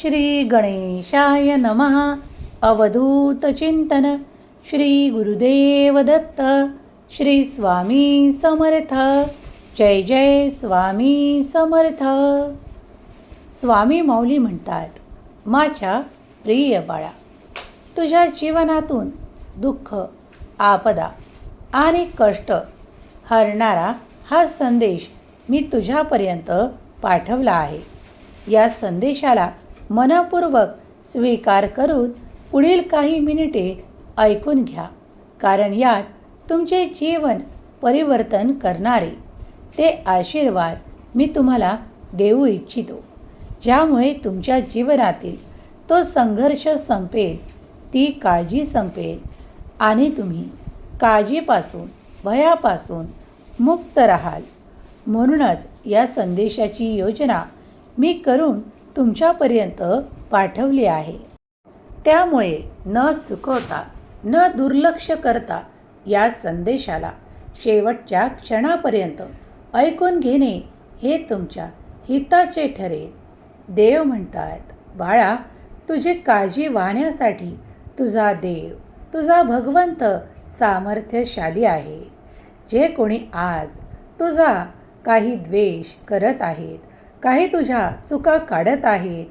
श्री गणेशाय नमः. अवधूतचिंतन श्री गुरुदेव दत्त. श्री स्वामी समर्थ. जय जय स्वामी समर्थ. स्वामी माऊली म्हणतात माझ्या प्रिय बाळा तुझ्या जीवनातून दुःख आपदा आणि कष्ट हरणारा हा संदेश मी तुझ्यापर्यंत पाठवला आहे. या संदेशाला मनपूर्वक स्वीकार करून पुढील काही मिनिटे ऐकून घ्या. कारण यात तुमचे जीवन परिवर्तन करणारे ते आशीर्वाद मी तुम्हाला देऊ इच्छितो. ज्यामुळे तुमच्या जीवनातील तो संघर्ष संपेल ती काळजी संपेल आणि तुम्ही काळजीपासून भयापासून मुक्त राहाल. म्हणूनच या संदेशाची योजना मी करून तुमच्यापर्यंत पाठवली आहे. त्यामुळे न चुकवता न दुर्लक्ष करता या संदेशाला शेवटच्या क्षणापर्यंत ऐकून घेणे हे तुमच्या हिताचे ठरेल. देव म्हणतात बाळा तुझी काळजी वाहण्यासाठी तुझा देव तुझा भगवंत सामर्थ्यशाली आहे. जे कोणी आज तुझा काही द्वेष करत आहेत काही तुझ्या चुका काढत आहेत.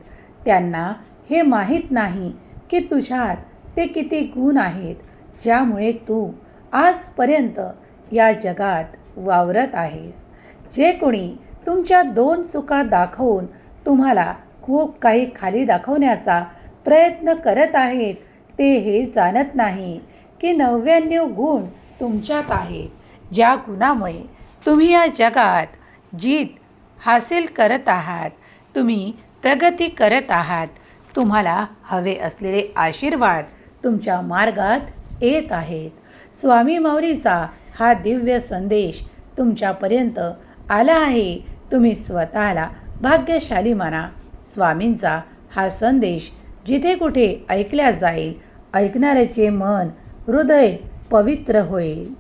त्यांना हे माहीत नाही की तुझ्यात ते किती गुण आहेत ज्यामुळे तू आजपर्यंत या जगात वावरत आहेस. जे कोणी तुमच्या दोन चुका दाखवून तुम्हाला खूप काही खाली दाखवण्याचा प्रयत्न करत आहेत ते हे जाणत नाही की नव्याण्णव गुण तुमच्यात आहेत ज्या गुणामुळे तुम्ही या जगात जीत हासिल करत आहात. तुम्ही प्रगती करत आहात. तुम्हाला हवे असलेले आशीर्वाद तुमच्या मार्गात येत आहेत. स्वामी मौरीचा हा दिव्य संदेश तुमच्यापर्यंत आला आहे. तुम्ही स्वतःला भाग्यशाली माना. स्वामींचा हा संदेश जिथे कुठे ऐकल्या जाईल ऐकणाऱ्याचे मन हृदय पवित्र होईल.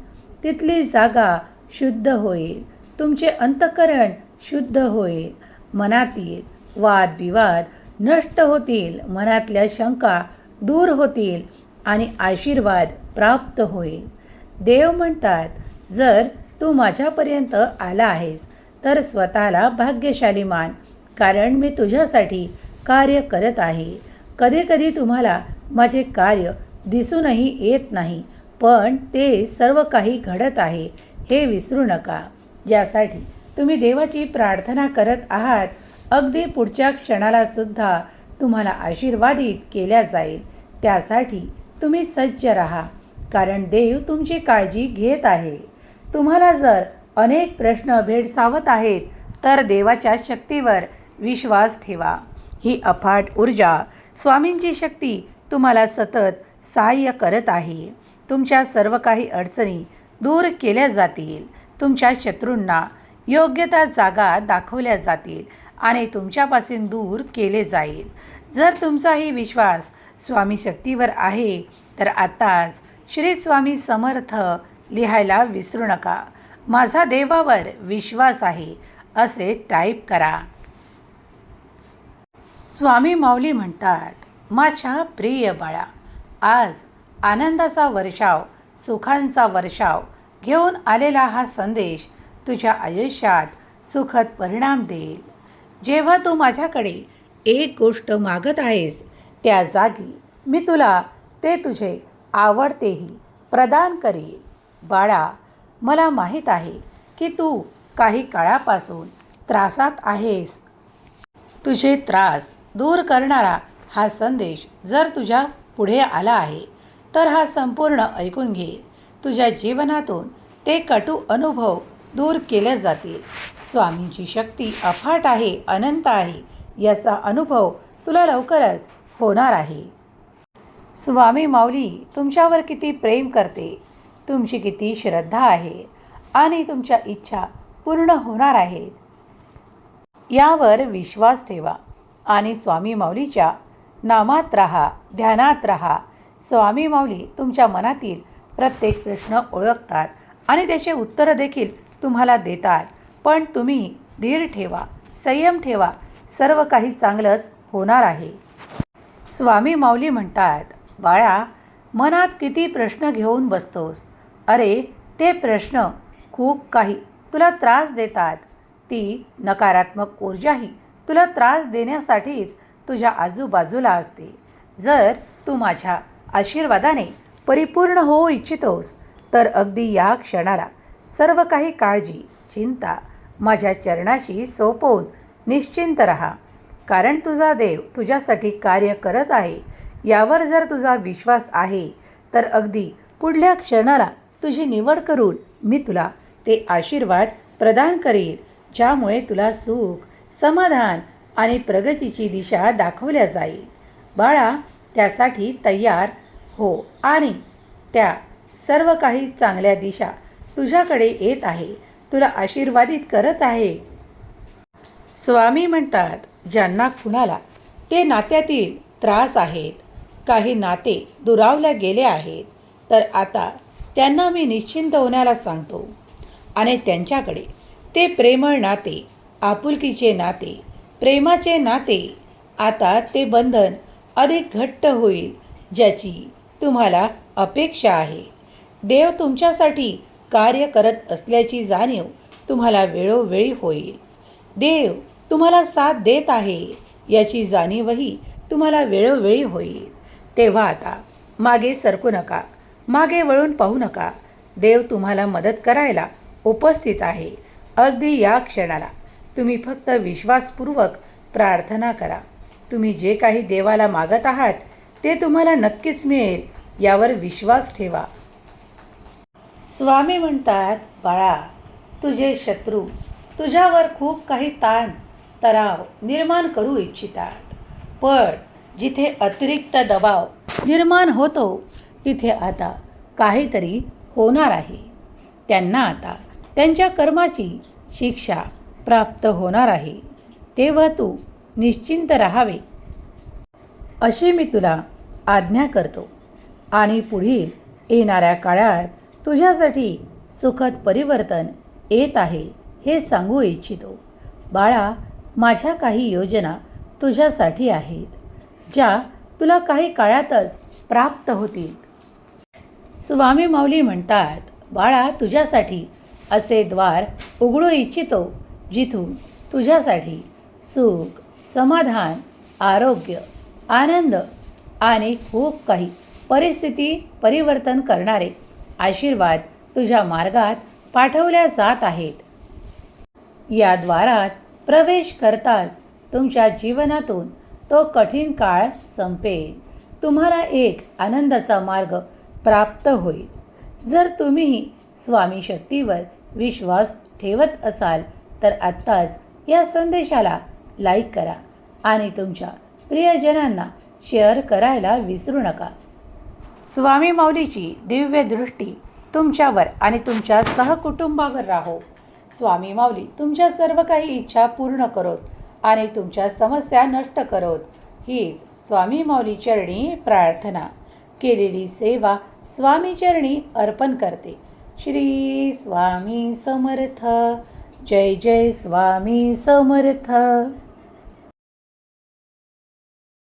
तिथली जागा शुद्ध होईल. तुमचे अंतकरण शुद्ध होईल मनातील वादविवाद नष्ट होतील मनातल्या शंका दूर होतील आणि आशीर्वाद प्राप्त होईल. देव म्हणतात जर तू माझ्यापर्यंत आला आहेस तर स्वतःला भाग्यशाली मान कारण मी तुझ्यासाठी कार्य करत आहे. कधीकधी तुम्हाला माझे कार्य दिसूनही येत नाही पण ते सर्व काही घडत आहे हे विसरू नका. ज्यासाठी तुम्ही देवाची प्रार्थना करत आहात अगदी पुढच्या क्षणाला सुद्धा तुम्हाला आशीर्वादित केल्या जाईल. त्यासाठी तुम्ही सज्ज राहा कारण देव तुमची काळजी घेत आहे. तुम्हाला जर अनेक प्रश्न भेडसावत आहेत तर देवाच्या शक्तीवर विश्वास ठेवा. ही अफाट ऊर्जा स्वामींची शक्ती तुम्हाला सतत सहाय्य करत आहे. तुमच्या सर्व काही अडचणी दूर केल्या जातील. तुमच्या शत्रूंना योग्य त्या जागा दाखवल्या जातील आणि तुमच्यापासून दूर केले जाईल. जर तुमचाही विश्वास स्वामी शक्तीवर आहे तर आत्ताच श्री स्वामी समर्थ लिहायला विसरू नका. माझा देवावर विश्वास आहे असे टाईप करा. स्वामी माऊली म्हणतात माझ्या प्रिय बाळा आज आनंदाचा वर्षाव सुखांचा वर्षाव घेऊन आलेला हा संदेश तुझ्या आयुष्यात सुखद परिणाम देईल. जेव्हा तू माझ्याकडे एक गोष्ट मागत आहेस त्या जागी मी तुला ते तुझे आवडतेही प्रदान करेल बाळा मला माहीत आहे की तू काही काळापासून त्रासात आहेस. तुझे त्रास दूर करणारा हा संदेश जर तुझ्या पुढे आला आहे तर हा संपूर्ण ऐकून घे. तुझ्या जीवनातून ते कटू अनुभव दूर केल्या जातील. स्वामींची शक्ती अफाट आहे अनंत आहे याचा अनुभव तुला लवकरच होणार आहे. स्वामी माऊली तुमच्यावर किती प्रेम करते. तुमची किती श्रद्धा आहे आणि तुमच्या इच्छा पूर्ण होणार आहेत. यावर विश्वास ठेवा आणि स्वामी माऊलीच्या नामात राहा ध्यानात राहा. स्वामी माऊली तुमच्या मनातील प्रत्येक प्रश्न ओळखतात आणि त्याचे उत्तरं देखील तुम्हाला देतात. पण तुम्ही धीर ठेवा संयम ठेवा सर्व काही चांगलंच होणार आहे. स्वामी माऊली म्हणतात बाळा मनात किती प्रश्न घेऊन बसतोस? अरे ते प्रश्न खूप काही तुला त्रास देतात. ती नकारात्मक ऊर्जाही तुला त्रास देण्यासाठीच तुझ्या आजूबाजूला असते. जर तू माझ्या आशीर्वादाने परिपूर्ण होऊ इच्छितोस तर अगदी या क्षणाला सर्व काही काळजी चिंता माझ्या चरणाशी सोपवून निश्चिंत रहा. कारण तुझा देव तुझ्यासाठी कार्य करत आहे. यावर जर तुझा विश्वास आहे तर अगदी पुढल्या क्षणाला तुझी निवड करून मी तुला ते आशीर्वाद प्रदान करेल ज्यामुळे तुला सुख समाधान आणि प्रगतीची दिशा दाखवल्या जाईल. बाळा त्यासाठी तयार हो आणि त्या सर्व काही चांगल्या दिशा तुझ्याकडे येत आहे. तुला आशीर्वादित करत आहे. स्वामी म्हणतात ज्यांना कुणाला ते नात्यातील त्रास आहेत. काही नाते दुरावल्या गेले आहेत. तर आता त्यांना मी निश्चिंत होण्याला सांगतो. आणि त्यांच्याकडे ते प्रेमळ नाते आपुलकीचे नाते प्रेमाचे नाते आता ते बंधन अधिक घट्ट होईल ज्याची तुम्हाला अपेक्षा आहे. देव तुमच्यासाठी कार्य करत असल्याची जाणीव तुम्हाला वेळोवेळी होईल. देव तुम्हाला साथ देत आहे याची जाणीवही तुम्हाला वेळोवेळी होईल. तेव्हा आता मागे सरकू नका मागे वळून पाहू नका. देव तुम्हाला मदत करायला उपस्थित आहे. अगदी या क्षणाला तुम्ही फक्त विश्वासपूर्वक प्रार्थना करा. तुम्ही जे काही देवाला मागत आहात ते तुम्हाला नक्कीच मिळेल यावर विश्वास ठेवा. स्वामी म्हणतात बाळा तुझे शत्रू तुझ्यावर खूप काही ताण तराव निर्माण करू इच्छितात. पण जिथे अतिरिक्त दबाव निर्माण होतो तिथे आता काहीतरी होणार आहे. त्यांना आता त्यांच्या कर्माची शिक्षा प्राप्त होणार आहे. तेव्हा तू निश्चिंत राहावे. अशी मी तुला आज्ञा करतो. आणि पुढील येणाऱ्या काळात तुझ्यासाठी सुखद परिवर्तन येत आहे हे सांगू इच्छितो. बाळा माझ्या काही योजना तुझ्यासाठी आहेत ज्या तुला काही काळातच प्राप्त होतील. स्वामी माऊली म्हणतात बाळा तुझ्यासाठी असे द्वार उघडू इच्छितो जिथून तुझ्यासाठी सुख समाधान आरोग्य आनंद आणि खूप काही परिस्थिती परिवर्तन करणारे आशीर्वाद तुझ्या मार्गात पाठवल्या जात आहेत. या द्वारात प्रवेश करताच तुमच्या जीवनातून तो कठीण काळ संपेल. तुम्हाला एक आनंदाचा मार्ग प्राप्त होईल. जर तुम्हीही स्वामी शक्तीवर विश्वास ठेवत असाल तर आत्ताच या संदेशाला लाईक करा आणि तुमच्या प्रियजनांना शेअर करायला विसरू नका. स्वामी माऊलीची दिव्य दृष्टी तुमच्यावर आणि तुमच्या सहकुटुंबावर राहो. स्वामी माऊली तुमच्या सर्व काही इच्छा पूर्ण करोत आणि तुमच्या समस्या नष्ट करोत. हीच स्वामी माऊली चरणी प्रार्थना. केलेली सेवा स्वामी चरणी अर्पण करते. श्री स्वामी समर्थ. जय जय स्वामी समर्थ.